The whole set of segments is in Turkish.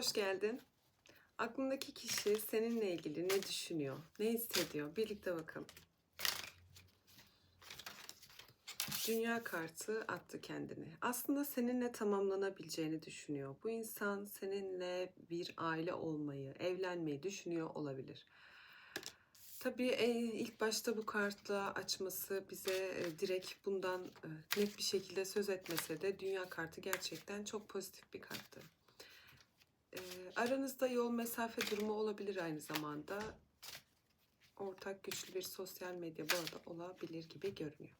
Hoş geldin. Aklındaki kişi seninle ilgili ne düşünüyor, ne hissediyor? Birlikte bakalım. Dünya kartı attı kendini. Aslında seninle tamamlanabileceğini düşünüyor. Bu insan seninle bir aile olmayı, evlenmeyi düşünüyor olabilir. Tabii e, ilk başta bu kartla açması bize e, direkt bundan e, net bir şekilde söz etmese de dünya kartı gerçekten çok pozitif bir karttı. E, aranızda yol mesafe durumu olabilir aynı zamanda. Ortak güçlü bir sosyal medya bağı da olabilir gibi görünüyor.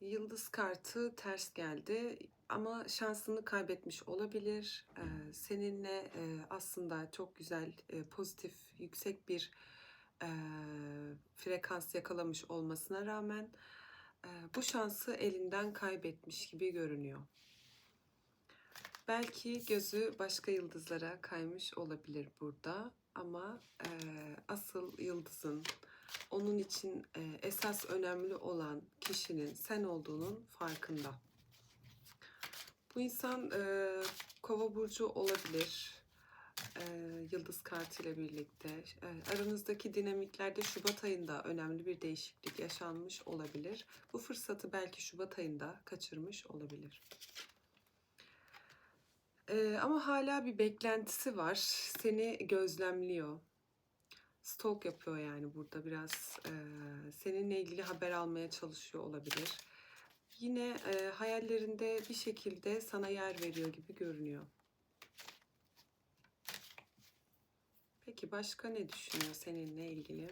Yıldız kartı ters geldi ama şansını kaybetmiş olabilir. Ee, seninle e, aslında çok güzel, e, pozitif, yüksek bir e, frekans yakalamış olmasına rağmen e, bu şansı elinden kaybetmiş gibi görünüyor. Belki gözü başka yıldızlara kaymış olabilir burada ama e, asıl yıldızın onun için e, esas önemli olan kişinin sen olduğunun farkında. Bu insan e, kova burcu olabilir. E, yıldız kartı ile birlikte. E, aranızdaki dinamiklerde Şubat ayında önemli bir değişiklik yaşanmış olabilir. Bu fırsatı belki Şubat ayında kaçırmış olabilir. E, ama hala bir beklentisi var. Seni gözlemliyor stalk yapıyor yani burada biraz e, seninle ilgili haber almaya çalışıyor olabilir. Yine e, hayallerinde bir şekilde sana yer veriyor gibi görünüyor. Peki başka ne düşünüyor seninle ilgili?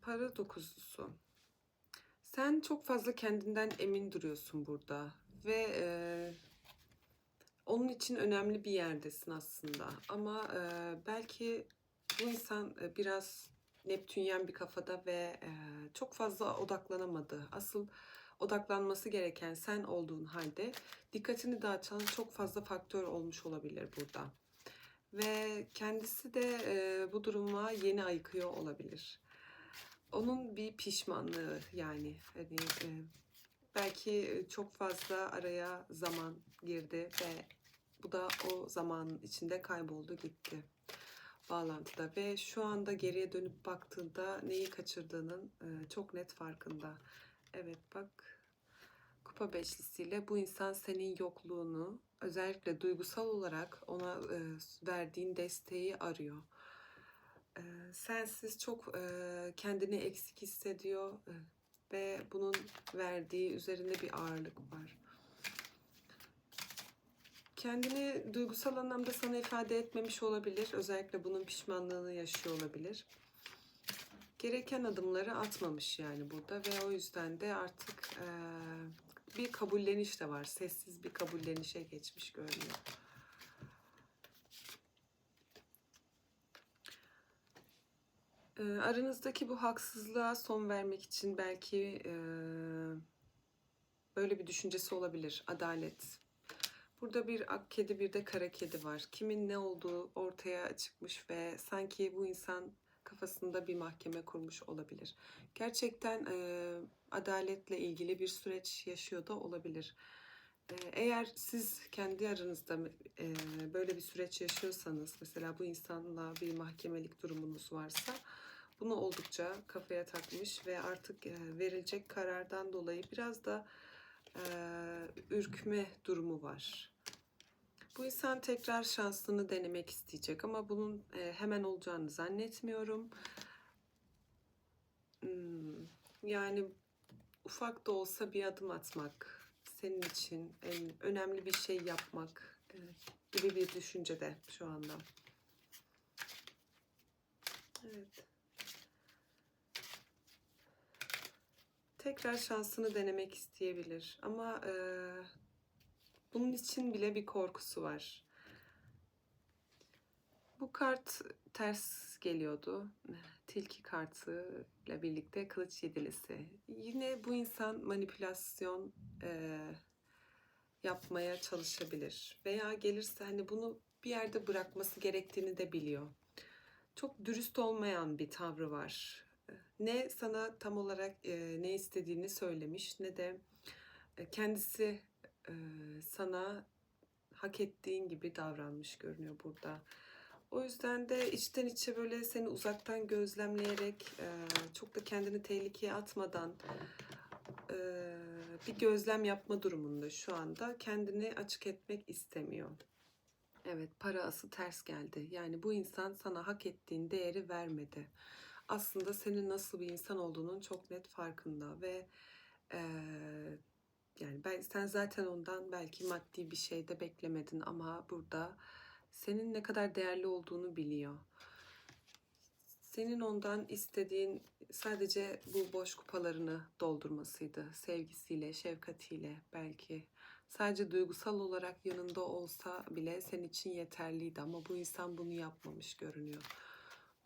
Para dokuzusu. Sen çok fazla kendinden emin duruyorsun burada ve e, onun için önemli bir yerdesin aslında. Ama e, belki bu insan e, biraz Neptünyen bir kafada ve e, çok fazla odaklanamadı. Asıl odaklanması gereken sen olduğun halde dikkatini dağıtan çok fazla faktör olmuş olabilir burada. Ve kendisi de e, bu duruma yeni ayıkıyor olabilir. Onun bir pişmanlığı yani hani e, belki çok fazla araya zaman girdi ve bu da o zamanın içinde kayboldu gitti bağlantıda ve şu anda geriye dönüp baktığında neyi kaçırdığının e, çok net farkında. Evet bak kupa beşlisiyle bu insan senin yokluğunu özellikle duygusal olarak ona e, verdiğin desteği arıyor. E, sensiz çok kendini eksik hissediyor ve bunun verdiği üzerinde bir ağırlık var kendini duygusal anlamda sana ifade etmemiş olabilir. Özellikle bunun pişmanlığını yaşıyor olabilir. Gereken adımları atmamış yani burada ve o yüzden de artık e, bir kabulleniş de var. Sessiz bir kabullenişe geçmiş görünüyor. Aranızdaki bu haksızlığa son vermek için belki e, böyle bir düşüncesi olabilir. Adalet, Burada bir ak kedi bir de kara kedi var. Kimin ne olduğu ortaya çıkmış ve sanki bu insan kafasında bir mahkeme kurmuş olabilir. Gerçekten e, adaletle ilgili bir süreç yaşıyor da olabilir. E, eğer siz kendi aranızda e, böyle bir süreç yaşıyorsanız, mesela bu insanla bir mahkemelik durumunuz varsa, bunu oldukça kafaya takmış ve artık e, verilecek karardan dolayı biraz da e, ürkme durumu var. Bu insan tekrar şansını denemek isteyecek ama bunun e, hemen olacağını zannetmiyorum. Hmm, yani ufak da olsa bir adım atmak, senin için en önemli bir şey yapmak gibi bir düşüncede şu anda. Evet. Tekrar şansını denemek isteyebilir ama e, bunun için bile bir korkusu var. Bu kart ters geliyordu. Tilki kartı ile birlikte kılıç yedilisi. Yine bu insan manipülasyon e, yapmaya çalışabilir. Veya gelirse hani bunu bir yerde bırakması gerektiğini de biliyor. Çok dürüst olmayan bir tavrı var. Ne sana tam olarak e, ne istediğini söylemiş ne de e, kendisi e, sana hak ettiğin gibi davranmış görünüyor burada. O yüzden de içten içe böyle seni uzaktan gözlemleyerek e, çok da kendini tehlikeye atmadan e, bir gözlem yapma durumunda şu anda kendini açık etmek istemiyor. Evet, para ası ters geldi. Yani bu insan sana hak ettiğin değeri vermedi. Aslında senin nasıl bir insan olduğunun çok net farkında ve eee, yani ben sen zaten ondan belki maddi bir şey de beklemedin ama burada senin ne kadar değerli olduğunu biliyor. Senin ondan istediğin sadece bu boş kupalarını doldurmasıydı. Sevgisiyle, şefkatiyle belki. Sadece duygusal olarak yanında olsa bile senin için yeterliydi ama bu insan bunu yapmamış görünüyor.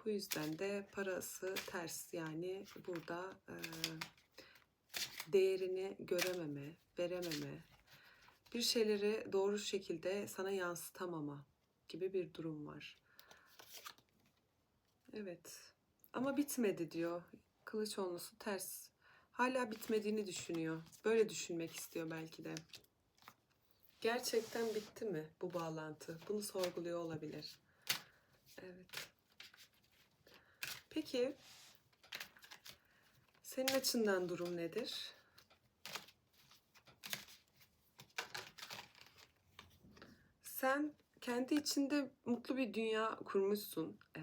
Bu yüzden de parası ters yani burada e, değerini görememe, verememe, bir şeyleri doğru şekilde sana yansıtamama gibi bir durum var. Evet. Ama bitmedi diyor. Kılıç onlusu ters. Hala bitmediğini düşünüyor. Böyle düşünmek istiyor belki de. Gerçekten bitti mi bu bağlantı? Bunu sorguluyor olabilir. Evet. Peki senin açından durum nedir? Sen kendi içinde mutlu bir dünya kurmuşsun. Ee,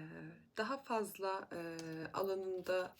daha fazla e, alanında